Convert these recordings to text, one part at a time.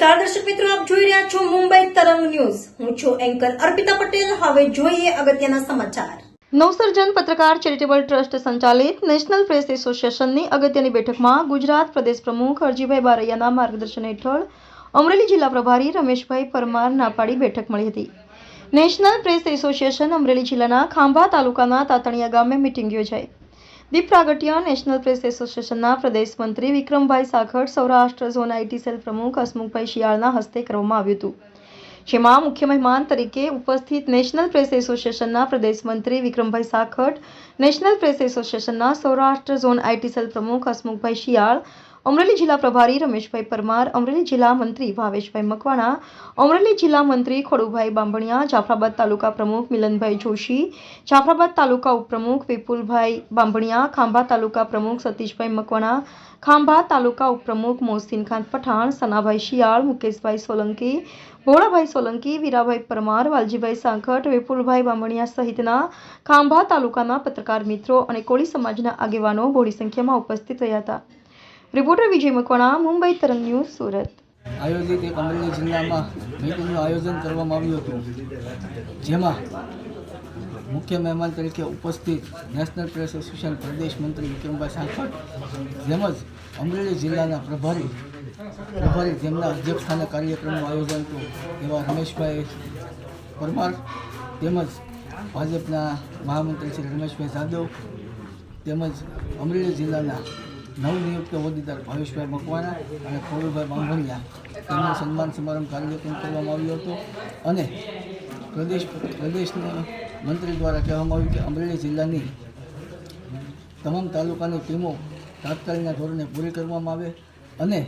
દર્શક મિત્રો, આપ જોઈ રહ્યા છો મુંબઈ તરંગ ન્યૂઝ. હું છું એન્કર અર્પિતા પટેલ. હવે જોઈએ અગત્યના સમાચાર. નવસર્જન પત્રકાર ચેરિટેબલ ટ્રસ્ટ સંચાલિત નેશનલ પ્રેસ એસોસિએશનની અગત્યની બેઠકમાં ગુજરાત પ્રદેશ પ્રમુખ અરજીભાઈ બારૈયાના માર્ગદર્શન હેઠળ અમરેલી જિલ્લા પ્રભારી રમેશભાઈ પરમાર નાપાડી બેઠક મળી હતી. નેશનલ પ્રેસ એસોસિએશન અમરેલી જિલ્લાના ખાંભા તાલુકાના તાતણિયા ગામે મિટિંગ યોજાઈ. દીપ પ્રાગટ્ય નેશનલ પ્રેસ એસોસિએશનના પ્રદેશ મંત્રી Vikrambhai Sakhad Saurashtra zone IT cell પ્રમુખ હસમુખભાઈ શિયાળના હસ્તે કરવામાં આવ્યું હતું. જેમાં મુખ્ય મહેમાન તરીકે ઉપસ્થિત નેશનલ પ્રેસ એસોસિએશનના પ્રદેશ મંત્રી વિક્રમભાઈ સાખડ નેશનલ પ્રેસ એસોસિએશનના સૌરાષ્ટ્ર ઝોન આઈટી સેલ પ્રમુખ હસમુખભાઈ શિયાળ અમરેલી જિલ્લા પ્રભારી રમેશભાઈ પરમાર, અમરેલી જિલ્લા મંત્રી ભાવેશભાઈ મકવાણા, અમરેલી જિલ્લા મંત્રી ખોડુભાઈ બાંભણિયા, જાફરાબાદ તાલુકા પ્રમુખ મિલનભાઈ જોશી, જાફરાબાદ તાલુકા ઉપપ્રમુખ વિપુલભાઈ બાંભણિયા, ખાંભા તાલુકા પ્રમુખ સતીશભાઈ મકવાણા, ખાંભા તાલુકા ઉપપ્રમુખ મોહસિનખાન પઠાણ, સનાભાઈ શિયાળ, મુકેશભાઈ સોલંકી, ભોળાભાઈ સોલંકી, વીરાભાઈ પરમાર, વાલજીભાઈ સાંખટ, વિપુલભાઈ બામણિયા સહિતના ખાંભા તાલુકાના પત્રકાર મિત્રો અને કોળી સમાજના આગેવાનો બહોળી સંખ્યામાં ઉપસ્થિત રહ્યા હતા. રિપોર્ટર વિજય મકવાણા મુંબઈ તરંગ ન્યૂઝ સુરત આયોજિત એક અમરેલી જિલ્લામાં મિટિંગનું આયોજન કરવામાં આવ્યું હતું, જેમાં મુખ્ય મહેમાન તરીકે ઉપસ્થિત નેશનલ પ્રેસ એસોસિએશન પ્રદેશ મંત્રી વિક્રમભાઈ સાંખટ તેમજ અમરેલી જિલ્લાના પ્રભારી પ્રભારી જેમના અધ્યક્ષસ્થાને કાર્યક્રમનું આયોજન હતું, એવા રમેશભાઈ પરમાર, તેમજ ભાજપના મહામંત્રી શ્રી રમેશભાઈ જાદવ, તેમજ અમરેલી જિલ્લાના નવનિયુક્ત હોદ્દેદાર ભાવેશભાઈ મકવાણા અને ખોડુભાઈ બાંભણિયા તેમનો સન્માન સમારંભ કાર્યક્રમ કરવામાં આવ્યો હતો. અને પ્રદેશ પ્રદેશના મંત્રી દ્વારા કહેવામાં આવ્યું કે અમરેલી જિલ્લાની તમામ તાલુકાની ટીમો તાત્કાલિકના ધોરણે પૂરી કરવામાં આવે અને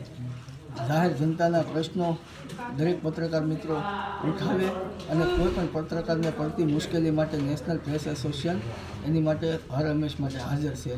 જાહેર જનતાના પ્રશ્નો દરેક પત્રકાર મિત્રો ઉઠાવે અને કોઈ પણ પત્રકારને પડતી મુશ્કેલી માટે નેશનલ પ્રેસ એસોસિએશન એની માટે હર હંમેશ માટે હાજર છે.